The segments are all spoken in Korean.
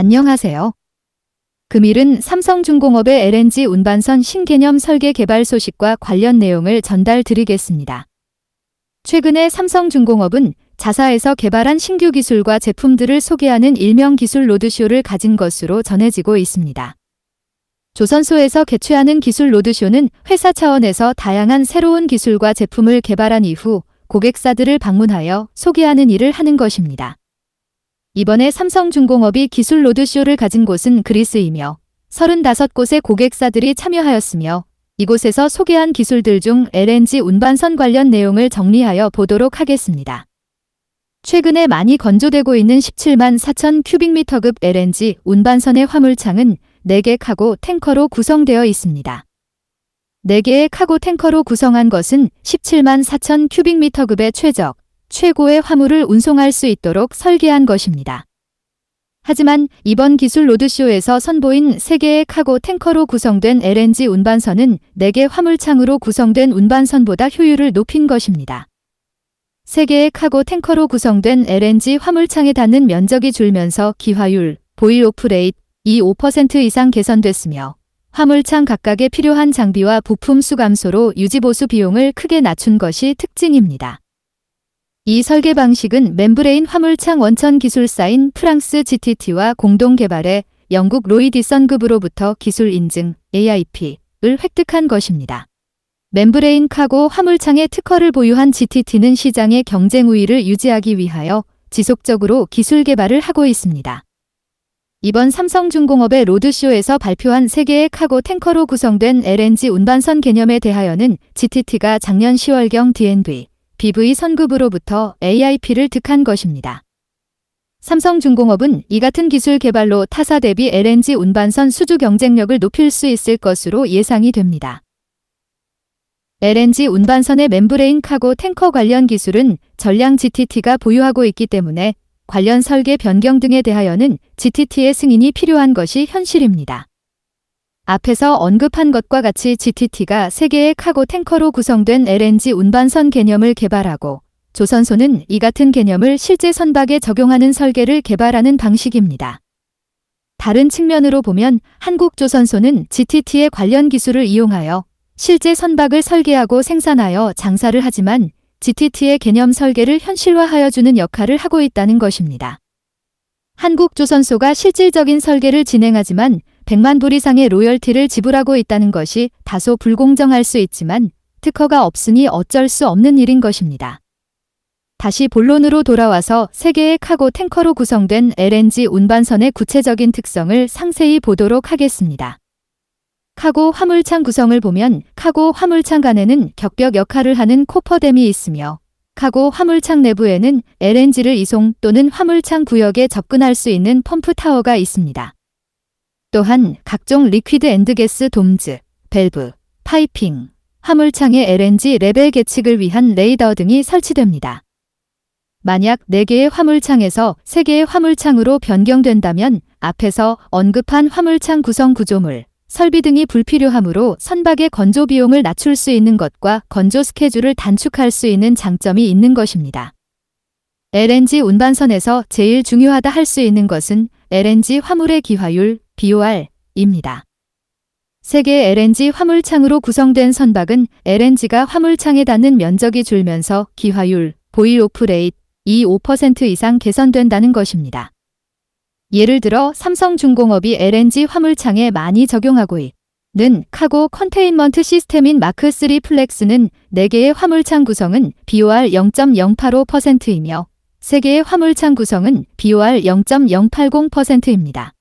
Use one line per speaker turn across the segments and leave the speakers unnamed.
안녕하세요. 금일은 삼성중공업의 LNG 운반선 신개념 설계 개발 소식과 관련 내용을 전달드리겠습니다. 최근에 삼성중공업은 자사에서 개발한 신규 기술과 제품들을 소개하는 일명 기술 로드쇼를 가진 것으로 전해지고 있습니다. 조선소에서 개최하는 기술 로드쇼는 회사 차원에서 다양한 새로운 기술과 제품을 개발한 이후 고객사들을 방문하여 소개하는 일을 하는 것입니다. 이번에 삼성중공업이 기술 로드쇼를 가진 곳은 그리스이며 35곳의 고객사들이 참여하였으며 이곳에서 소개한 기술들 중 LNG 운반선 관련 내용을 정리하여 보도록 하겠습니다. 최근에 많이 건조되고 있는 17만 4천 큐빅미터급 LNG 운반선의 화물창은 4개 카고 탱커로 구성되어 있습니다. 4개의 카고 탱커로 구성한 것은 17만 4천 큐빅미터급의 최적 최고의 화물을 운송할 수 있도록 설계한 것입니다. 하지만 이번 기술 로드쇼에서 선보인 3개의 카고 탱커로 구성된 LNG 운반선은 4개 화물창으로 구성된 운반선보다 효율을 높인 것입니다. 3개의 카고 탱커로 구성된 LNG 화물창에 닿는 면적이 줄면서 기화율, 보일 오프레이트, 이5% 이상 개선됐으며 화물창 각각에 필요한 장비와 부품 수 감소로 유지보수 비용을 크게 낮춘 것이 특징입니다. 이 설계 방식은 멤브레인 화물창 원천 기술사인 프랑스 GTT와 공동 개발해 영국 로이디선 급으로부터 기술 인증 AIP을 획득한 것입니다. 멤브레인 카고 화물창의 특허를 보유한 GTT는 시장의 경쟁 우위를 유지하기 위하여 지속적으로 기술 개발을 하고 있습니다. 이번 삼성중공업의 로드쇼에서 발표한 세개의 카고 탱커로 구성된 LNG 운반선 개념에 대하여는 GTT가 작년 10월경 D&B BV 선급으로부터 AIP를 득한 것입니다. 삼성중공업은 이 같은 기술 개발로 타사 대비 LNG 운반선 수주 경쟁력을 높일 수 있을 것으로 예상이 됩니다. LNG 운반선의 멤브레인 카고 탱커 관련 기술은 전량 GTT가 보유하고 있기 때문에 관련 설계 변경 등에 대하여는 GTT의 승인이 필요한 것이 현실입니다. 앞에서 언급한 것과 같이 GTT가 세개의 카고 탱커로 구성된 LNG 운반선 개념을 개발하고 조선소는 이 같은 개념을 실제 선박에 적용하는 설계를 개발하는 방식입니다. 다른 측면으로 보면 한국조선소는 GTT의 관련 기술을 이용하여 실제 선박을 설계하고 생산하여 장사를 하지만 GTT의 개념 설계를 현실화하여 주는 역할을 하고 있다는 것입니다. 한국조선소가 실질적인 설계를 진행하지만 100만 불 이상의 로열티를 지불하고 있다는 것이 다소 불공정할 수 있지만 특허가 없으니 어쩔 수 없는 일인 것입니다. 다시 본론으로 돌아와서 세개의 카고 탱커로 구성된 LNG 운반선의 구체적인 특성을 상세히 보도록 하겠습니다. 카고 화물창 구성을 보면 카고 화물창 간에는 격벽 역할을 하는 코퍼댐이 있으며 카고 화물창 내부에는 LNG를 이송 또는 화물창 구역에 접근할 수 있는 펌프 타워가 있습니다. 또한 각종 리퀴드 엔드게스 돔즈, 밸브, 파이핑, 화물창의 LNG 레벨 계측을 위한 레이더 등이 설치됩니다. 만약 4개의 화물창에서 3개의 화물창으로 변경된다면 앞에서 언급한 화물창 구성 구조물, 설비 등이 불필요하므로 선박의 건조 비용을 낮출 수 있는 것과 건조 스케줄을 단축할 수 있는 장점이 있는 것입니다. LNG 운반선에서 제일 중요하다 할 수 있는 것은 LNG 화물의 기화율, BOR입니다. 세계 LNG 화물창으로 구성된 선박은 LNG가 화물창에 닿는 면적이 줄면서 기화율, 보일오프 레이트, 이5% 이상 개선된다는 것입니다. 예를 들어 삼성중공업이 LNG 화물창에 많이 적용하고 있는 카고 컨테인먼트 시스템인 마크3 플렉스는 4개의 화물창 구성은 BOR 0.085%이며 3개의 화물창 구성은 BOR 0.080%입니다.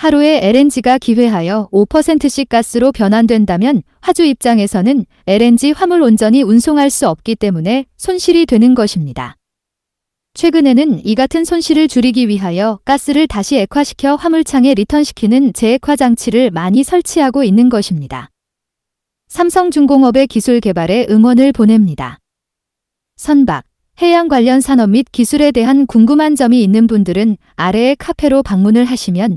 하루에 LNG가 기회하여 5%씩 가스로 변환된다면 화주 입장에서는 LNG 화물 온전히 운송할 수 없기 때문에 손실이 되는 것입니다. 최근에는 이 같은 손실을 줄이기 위하여 가스를 다시 액화시켜 화물창에 리턴시키는 재액화 장치를 많이 설치하고 있는 것입니다. 삼성중공업의 기술 개발에 응원을 보냅니다. 선박, 해양 관련 산업 및 기술에 대한 궁금한 점이 있는 분들은 아래의 카페로 방문을 하시면